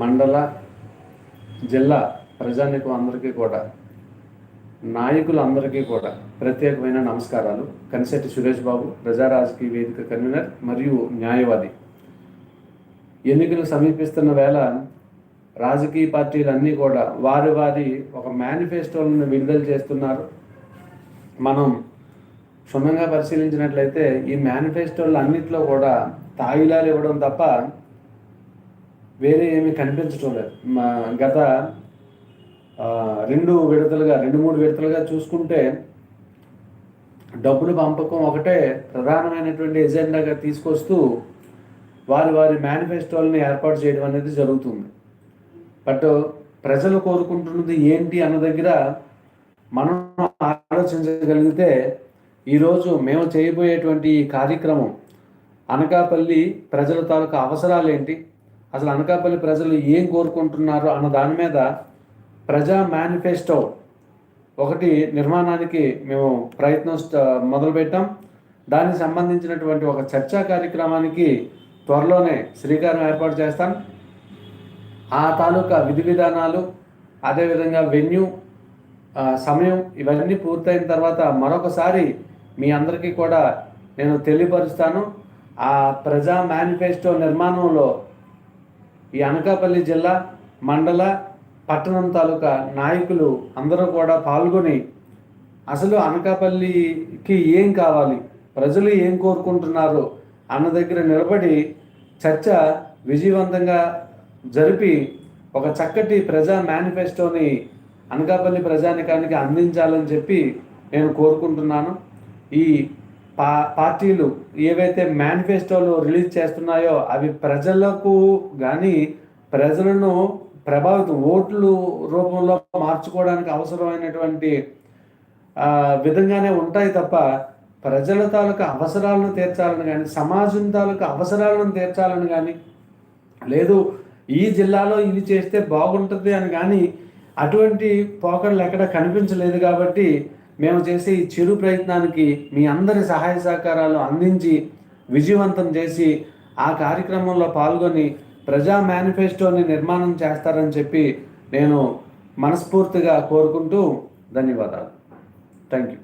మండల జిల్లా ప్రజానికం అందరికీ కూడా నాయకులందరికీ కూడా ప్రత్యేకమైన నమస్కారాలు. కనిశెట్టి సురేష్ బాబు ప్రజారాజకీయ వేదిక కన్వీనర్ మరియు న్యాయవాది. ఎన్నికలు సమీపిస్తున్న వేళ రాజకీయ పార్టీలన్నీ కూడా వారి వారి ఒక మేనిఫెస్టోలను విడుదల చేస్తున్నారు. మనం క్షుణ్ణంగా పరిశీలించినట్లయితే ఈ మేనిఫెస్టోలు అన్నింటిలో కూడా తాయిలాలు ఇవ్వడం తప్ప వేరే ఏమీ కనిపించడం లేదు. మా గత రెండు విడతలుగా రెండు మూడు విడతలుగా చూసుకుంటే డబ్బులు పంపకం ఒకటే ప్రధానమైనటువంటి ఎజెండాగా తీసుకొస్తూ వారి వారి మేనిఫెస్టోల్ని ఏర్పాటు చేయడం అనేది జరుగుతుంది. బట్ ప్రజలు కోరుకుంటున్నది ఏంటి అన్న దగ్గర మనం ఆలోచించగలిగితే ఈరోజు మేము చేయబోయేటువంటి ఈ కార్యక్రమం అనకాపల్లి ప్రజల తాలూకా అవసరాలు ఏంటి అసలు అనకాపల్లి ప్రజలు ఏం కోరుకుంటున్నారు అన్న దాని మీద ప్రజా మేనిఫెస్టో ఒకటి నిర్మాణానికి మేము ప్రయత్నం మొదలుపెట్టాం. దానికి సంబంధించినటువంటి ఒక చర్చా కార్యక్రమానికి త్వరలోనే శ్రీకారం ఏర్పాటు చేస్తాం. ఆ తాలూకా విధి విధానాలు అదేవిధంగా వెన్యూ సమయం ఇవన్నీ పూర్తయిన తర్వాత మరొకసారి మీ అందరికీ కూడా నేను తెలియపరుస్తాను. ఆ ప్రజా మేనిఫెస్టో నిర్మాణంలో ఈ అనకాపల్లి జిల్లా మండల పట్టణం తాలూకా నాయకులు అందరూ కూడా పాల్గొని అసలు అనకాపల్లికి ఏం కావాలి? ప్రజలు ఏం కోరుకుంటున్నారు? అన్న దగ్గర నిలబడి చర్చ విజయవంతంగా జరిపి ఒక చక్కటి ప్రజా మేనిఫెస్టోని అనకాపల్లి ప్రజానికానికి అందించాలని చెప్పి నేను కోరుకుంటున్నాను. ఈ పా పార్టీలు ఏవైతే మేనిఫెస్టోలు రిలీజ్ చేస్తున్నాయో అవి ప్రజలకు కానీ ప్రజలను ప్రభావితం ఓట్లు రూపంలో మార్చుకోవడానికి అవసరమైనటువంటి విధంగానే ఉంటాయి తప్ప ప్రజల తాలూకా అవసరాలను తీర్చాలని కానీ సమాజం తాలూకా అవసరాలను తీర్చాలని కానీ లేదు. ఈ జిల్లాలో ఇది చేస్తే బాగుంటుంది అని కానీ అటువంటి పోకడలు ఎక్కడ కనిపించలేదు కాబట్టి మేము చేసే ఈ చిరు ప్రయత్నానికి మీ అందరి సహాయ సహకారాలు అందించి విజయవంతం చేసి ఆ కార్యక్రమంలో పాల్గొని ప్రజా మేనిఫెస్టోని నిర్మాణం చేస్తారని చెప్పి నేను మనస్ఫూర్తిగా కోరుకుంటూ ధన్యవాదాలు. Thank you